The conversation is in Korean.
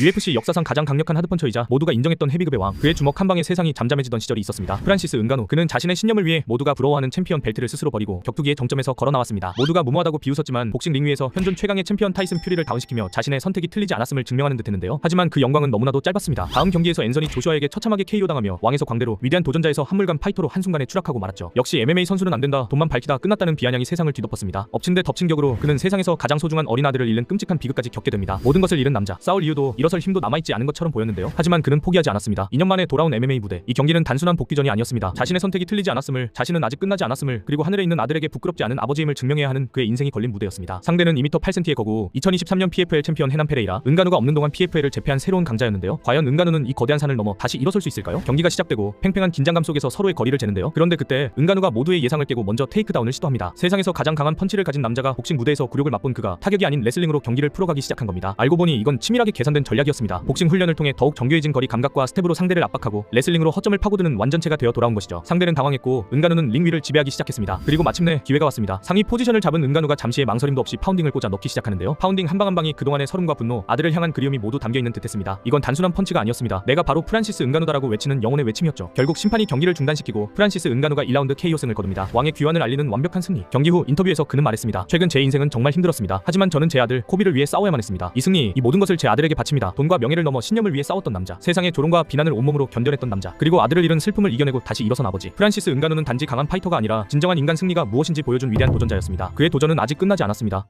UFC 역사상 가장 강력한 하드펀처이자 모두가 인정했던 헤비급의 왕 그의 주먹 한 방에 세상이 잠잠해지던 시절이 있었습니다. 프란시스 은가노 그는 자신의 신념을 위해 모두가 부러워하는 챔피언 벨트를 스스로 버리고 격투기의 정점에서 걸어 나왔습니다. 모두가 무모하다고 비웃었지만 복싱 링 위에서 현존 최강의 챔피언 타이슨 퓨리를 다운시키며 자신의 선택이 틀리지 않았음을 증명하는 듯 했는데요. 하지만 그 영광은 너무나도 짧았습니다. 다음 경기에서 앤서니 조슈아에게 처참하게 KO 당하며 왕에서 광대로 위대한 도전자에서 한물간 파이터로 한순간에 추락하고 말았죠. 역시 MMA 선수는 안된다. 돈만 밝히다 끝났다는 비아냥이 세상을 뒤덮었습니다. 엎친 데 덮친 격으로 그는 세상에서 가장 소중한 어린 아들을 잃는 끔찍한 비극까지 겪게 됩니다. 모든 것을 잃은 남자 싸울 이유도 일어설 힘도 남아있지 않은 것처럼 보였는데요. 하지만 그는 포기하지 않았습니다. 2년 만에 돌아온 MMA 무대. 이 경기는 단순한 복귀전이 아니었습니다. 자신의 선택이 틀리지 않았음을 자신은 아직 끝나지 않았음을 그리고 하늘에 있는 아들에게 부끄럽지 않은 아버지임을 증명해야 하는 그의 인생이 걸린 무대였습니다. 상대는 2m 8cm의 거구 2023년 PFL 챔피언 해남 페레이라 은가누가 없는 동안 PFL을 제패한 새로운 강자였는데요. 과연 은가누는 이 거대한 산을 넘어 다시 일어설 수 있을까요? 경기가 시작되고 팽팽한 긴장감 속에서 서로의 거리를 재는데요. 그런데 그때 은가누가 모두의 예상을 깨고 먼저 테이크다운을 시도합니다. 세상에서 가장 강한 펀치를 가진 남자가 복싱 무대에서 굴욕을 맛본 그가 타격이 아닌 레슬링으로 경기를 풀어가기 시작한 겁니다. 알고 보니 이건 치밀하게 계산된 전 략이었습니다. 복싱 훈련을 통해 더욱 정교해진 거리 감각과 스텝으로 상대를 압박하고 레슬링으로 허점을 파고드는 완전체가 되어 돌아온 것이죠. 상대는 당황했고 은가누는 링 위를 지배하기 시작했습니다. 그리고 마침내 기회가 왔습니다. 상위 포지션을 잡은 은가누가 잠시의 망설임도 없이 파운딩을 꽂아 넣기 시작하는데요. 파운딩 한 방 한 방이 그동안의 서름과 분노 아들을 향한 그리움이 모두 담겨 있는 듯했습니다. 이건 단순한 펀치가 아니었습니다. 내가 바로 프란시스 은가누다라고 외치는 영혼의 외침이었죠. 결국 심판이 경기를 중단시키고 프란시스 은가누가 1라운드 KO승을 거둡니다. 왕의 귀환을 알리는 완벽한 승리. 경기 후 인터뷰에서 그는 말했습니다. 최근 제 인생은 정말 힘들었습니다. 하지만 저는 제 아들 코비를 위해 싸워야만 했습니다. 이 승리 이 모든 것을 제 아들에게 바칩니다 돈과 명예를 넘어 신념을 위해 싸웠던 남자. 세상의 조롱과 비난을 온몸으로 견뎌냈던 남자. 그리고 아들을 잃은 슬픔을 이겨내고 다시 일어선 아버지. 프란시스 은가누는 단지 강한 파이터가 아니라 진정한 인간 승리가 무엇인지 보여준 위대한 도전자였습니다. 그의 도전은 아직 끝나지 않았습니다